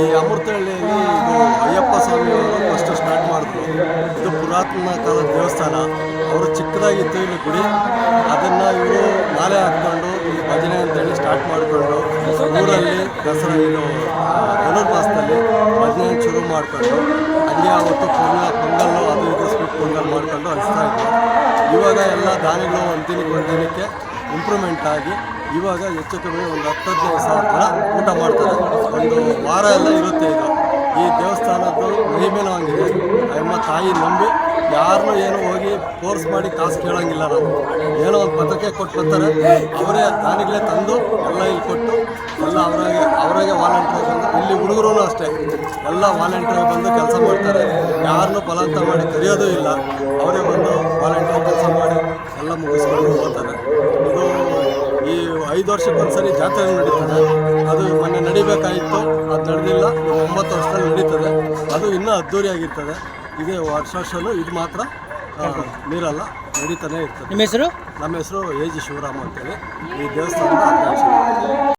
ಈ ಅಮೃತಹಳ್ಳಿಯಲ್ಲಿ ಇದು ಅಯ್ಯಪ್ಪ ಸ್ವಾಮಿಯವರು ಫಸ್ಟ್ ಸ್ಟಾರ್ಟ್ ಮಾಡಿದ್ರು. ಇದು ಪುರಾತನ ಕಾಲದ ದೇವಸ್ಥಾನ. ಅವರು ಚಿಕ್ಕದಾಗಿತ್ತು ಇಲ್ಲಿ ಗುಡಿ. ಅದನ್ನು ಇವರು ಮಾಲೆ ಹಾಕ್ಕೊಂಡು ಈ ಭಜನೆ ಅಂತೇಳಿ ಸ್ಟಾರ್ಟ್ ಮಾಡಿಕೊಂಡು ಊರಲ್ಲಿ ದಸರಾ ಏನು ಧನುರ್ಮಾಸದಲ್ಲಿ ಭಜನೆ ಶುರು ಮಾಡಿಕೊಂಡು ಅಲ್ಲಿ ಅವತ್ತು ಪೊಂಗಲ್, ಪೊಂಗಲ್ಲು ಅದು ಇದು ಸ್ವೀಟ್ ಪೊಂಗಲ್ ಮಾಡಿಕೊಂಡು ಹರಿಸ್ತಾ ಇದ್ದರು ಇವಾಗ ಎಲ್ಲ ದಾನಿಗಳು ಒಂದು ದಿನಕ್ಕೆ ಇಂಪ್ರೂವ್ಮೆಂಟ್ ಆಗಿ ಇವಾಗ ಹೆಚ್ಚು ಕಮ್ಮಿ ಒಂದು ಹತ್ತು ಹದಿನೈದು ಊಟ ಮಾಡ್ತಾರೆ. ಒಂದು ವಾರ ಎಲ್ಲ ಇರುತ್ತೆ ಇದು ಈ ದೇವಸ್ಥಾನದ್ದು ಮಹಿಮೆನವಾಗಿದೆ ಅಮ್ಮ ತಾಯಿ ನಂಬಿ ಯಾರನ್ನೂ ಏನು ಹೋಗಿ ಫೋರ್ಸ್ ಮಾಡಿ ಕಾಸು ಕೇಳೋಂಗಿಲ್ಲ ನಾವು. ಏನೋ ಒಂದು ಪದಕ್ಕೆ ಕೊಟ್ಟು ಬರ್ತಾರೆ. ಅವರೇ ದಾನಿಗಳೇ ತಂದು ಎಲ್ಲ ಇಲ್ಲಿ ಕೊಟ್ಟು ಎಲ್ಲ ಅವರಾಗೆ ಅವರಾಗೆ ವಾಲಂಟಿಯರ್ ಬಂದು ಇಲ್ಲಿ ಹುಡುಗರು ಅಷ್ಟೇ. ಎಲ್ಲ ವಾಲಂಟಿಯರ್ ಬಂದು ಕೆಲಸ ಮಾಡ್ತಾರೆ. ಯಾರನ್ನೂ ಬಲವಂತ ಮಾಡಿ ಕರೆಯೋದು ಇಲ್ಲ. ಅವರೇ ಬಂದು ವಾಲಂಟಿಯರ್ ಐದು ವರ್ಷಕ್ಕೊಂದ್ಸರಿ ಜಾತ್ರೆ ನಡೀತದೆ. ಅದು ಮೊನ್ನೆ ನಡಿಬೇಕಾಗಿತ್ತು. ಅದು ನಡೆದಿಲ್ಲ. ಒಂಬತ್ತು ವರ್ಷದಲ್ಲಿ ನಡೀತದೆ. ಅದು ಇನ್ನೂ ಅದ್ಧೂರಿಯಾಗಿರ್ತದೆ ಇದೇ ವರ್ಷ ವರ್ಷನೂ ಇದು ಮಾತ್ರ ನೀರಲ್ಲ ನಡೀತಾನೆ ಇರ್ತದೆ. ನಿಮ್ಮ ಹೆಸರು? ನಮ್ಮ ಹೆಸರು ಎ ಜಿ ಶಿವರಾಮ ಅಂತೇಳಿ. ಈ ದೇವಸ್ಥಾನದ ಅಧ್ಯಕ್ಷರು.